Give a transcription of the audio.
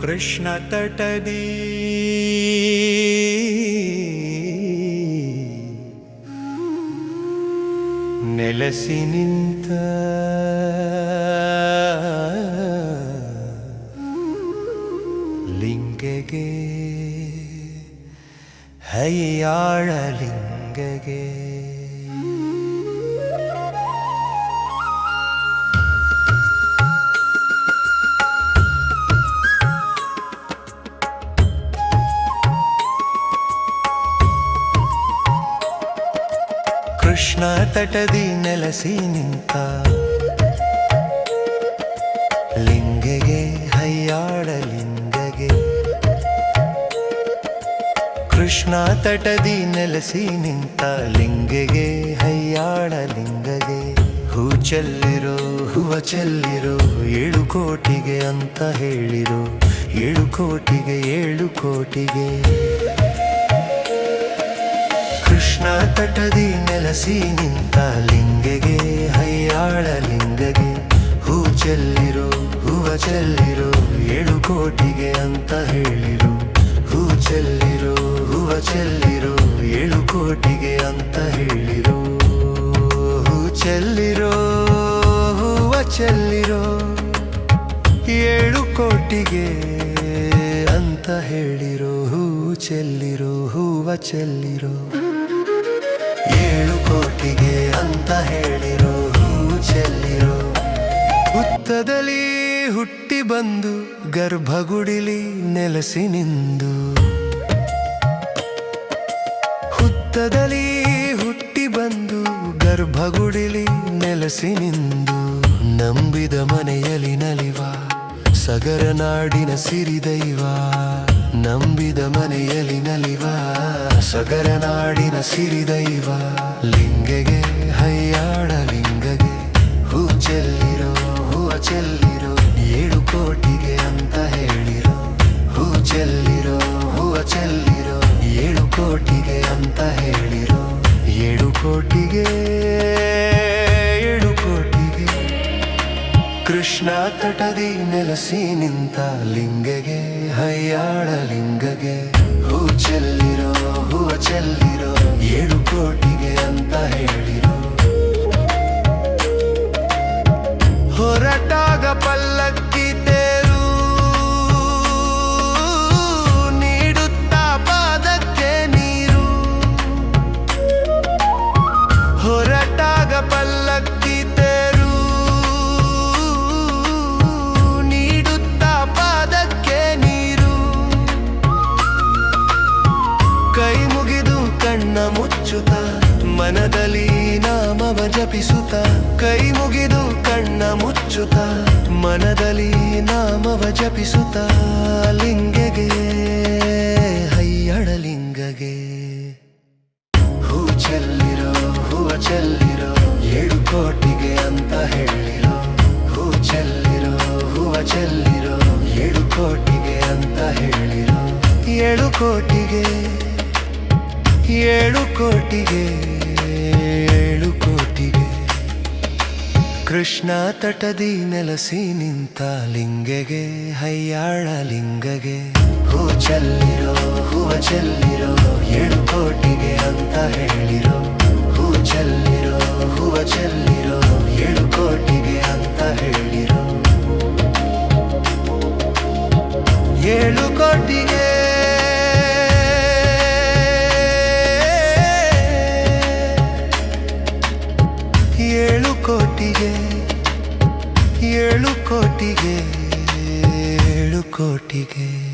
ಕೃಷ್ಣ ತಟದಿ. ನೆಲೆಸಿ ನಿಂತ. ಲಿಂಗಗೆ. ಹೈಯಾಳ ಲಿಂಗಗೆ. ಕೃಷ್ಣ ತಟದಿ ನೆಲಸಿ ನಿಂತ. ಲಿಂಗೆಗೆ ಹೈಯಾಡ ಲಿಂಗಗೆ. ಕೃಷ್ಣ ತಟದಿ ನೆಲಸಿ ನಿಂತ. ಲಿಂಗೆಗೆ ಹೈಯಾಡ ಲಿಂಗಗೆ. ಹೂ ಚೆಲ್ಲಿರೋ, ಹೂವ ಚೆಲ್ಲಿರೋ, ಏಳು ಕೋಟಿಗೆ ಅಂತ ಹೇಳಿರೋ. ಏಳು ಕೋಟಿಗೆ ಏಳು ಕೋಟಿಗೆ. ಕೃಷ್ಣ ತಟದಿ ನೆಲಸಿ ನಿಂತ ಲಿಂಗಗೆ, ಹೈಯಾಳ ಲಿಂಗಗೆ. ಹೂ ಚೆಲ್ಲಿರು, ಹೂವ ಚೆಲ್ಲಿರು, ಏಳು ಕೋಟಿಗೆ ಅಂತ ಹೇಳಿರು. ಹೂ ಚೆಲ್ಲಿರು, ಹೂವ ಚೆಲ್ಲಿರು, ಏಳು ಕೋಟಿಗೆ ಅಂತ ಹೇಳಿರು. ಹೂ ಚೆಲ್ಲಿರೋ, ಹೂವ ಚೆಲ್ಲಿರೋ, ಏಳು ಕೋಟಿಗೆ ಅಂತ ಹೇಳಿರೋ. ಹೂ ಚೆಲ್ಲಿರೋ, ಹೂವ ಚೆಲ್ಲಿರೋ. ಏಳು ಕೋಟಿಗೆ ಅಂತ ಹೇಳಿರೋ ಚೆಲ್ಲಿರು. ಹುತ್ತದಲ್ಲಿ ಹುಟ್ಟಿ ಬಂದು ಗರ್ಭಗುಡಿಲಿ ನೆಲೆಸಿ ನಿಂದು. ಹುತ್ತದಲ್ಲಿ ಹುಟ್ಟಿ ಬಂದು ಗರ್ಭಗುಡಿಲಿ ನೆಲೆಸಿ ನಿಂದು. ನಂಬಿದ ಮನೆಯಲ್ಲಿ ನಲಿವ ಸಗರ ನಾಡಿನ ಸಿರಿದೈವ, ನಂಬಿದ ಮನೆಯಲ್ಲಿ ನಲಿವ, ಸಗರ ನಾಡಿನ ಸಿರಿದೈವ. ಲಿಂಗಗೆ ಹೈಯಾಡ ಲಿಂಗಗೆ ಹೂ ಚೆಲ್ಲಿರೋ ಹೂವ ಚೆಲ್ಲಿರೋ, ಏಳು ಕೋಟಿಗೆ ಅಂತ ಹೇಳಿರೋ, ಹೂ ಚೆಲ್ಲಿರೋ ಹೂವ ಚೆಲ್ಲಿರೋ, ಏಳು ಕೋಟಿಗೆ ಅಂತ ಹೇಳಿರೋ, ಏಳು ಕೋಟಿಗೆ ಕೃಷ್ಣ ತಟದಿ ನೆಲೆಸಿ ನಿಂತ ಲಿಂಗಗೆ, ಹೈಯಾಳ ಲಿಂಗಗೆ. ಹೂ ಚೆಲ್ಲಿರೋ, ಹೂವ ಚೆಲ್ಲಿರೋ, ಏಳು ಕೋಟಿಗೆ ಅಂತ ಹೇಳಿರೋ ಮನದಲ್ಲಿ ನಾಮವ ಜಪಿಸುತ್ತ, ಕೈ ಮುಗಿದು ಕಣ್ಣ ಮುಚ್ಚುತ್ತ, ಮನದಲ್ಲಿ ನಾಮವ ಜಪಿಸುತ್ತ, ಲಿಂಗಗೆ ಹೈಯಡಲಿಂಗಗೆ ಹೂ ಚೆಲ್ಲಿರೋ ಹೂವ ಚೆಲ್ಲಿರೋ, ಏಳು ಕೋಟಿಗೆ ಅಂತ ಹೇಳಿರೋ. ಹೂ ಚೆಲ್ಲಿರೋ ಹೂವ ಚೆಲ್ಲಿರೋ, ಏಳು ಕೋಟಿಗೆ ಅಂತ ಹೇಳಿರೋ. ಏಳು ಕೋಟಿಗೆ ಏಳು ಕೋಟಿಗೆ. ಕೃಷ್ಣ ತಟದಿ ನೆಲಸಿ ನಿಂತ ಲಿಂಗಗೆ, ಹೈಯಾಳ ಲಿಂಗಗೆ. ಹೂ ಚೆಲ್ಲಿರೋ ಹೂವ ಚೆಲ್ಲಿರೋ, ಏಳು ಕೋಟಿಗೆ ಅಂತ ಹೇಳಿರೋ. ಹೂ ಚೆಲ್ಲಿರೋ, ಹೂವ ಚೆಲ್ಲಿರೋ. ಏಳು ಕೋಟಿಗೆ ಏಳು ಕೋಟಿಗೆ.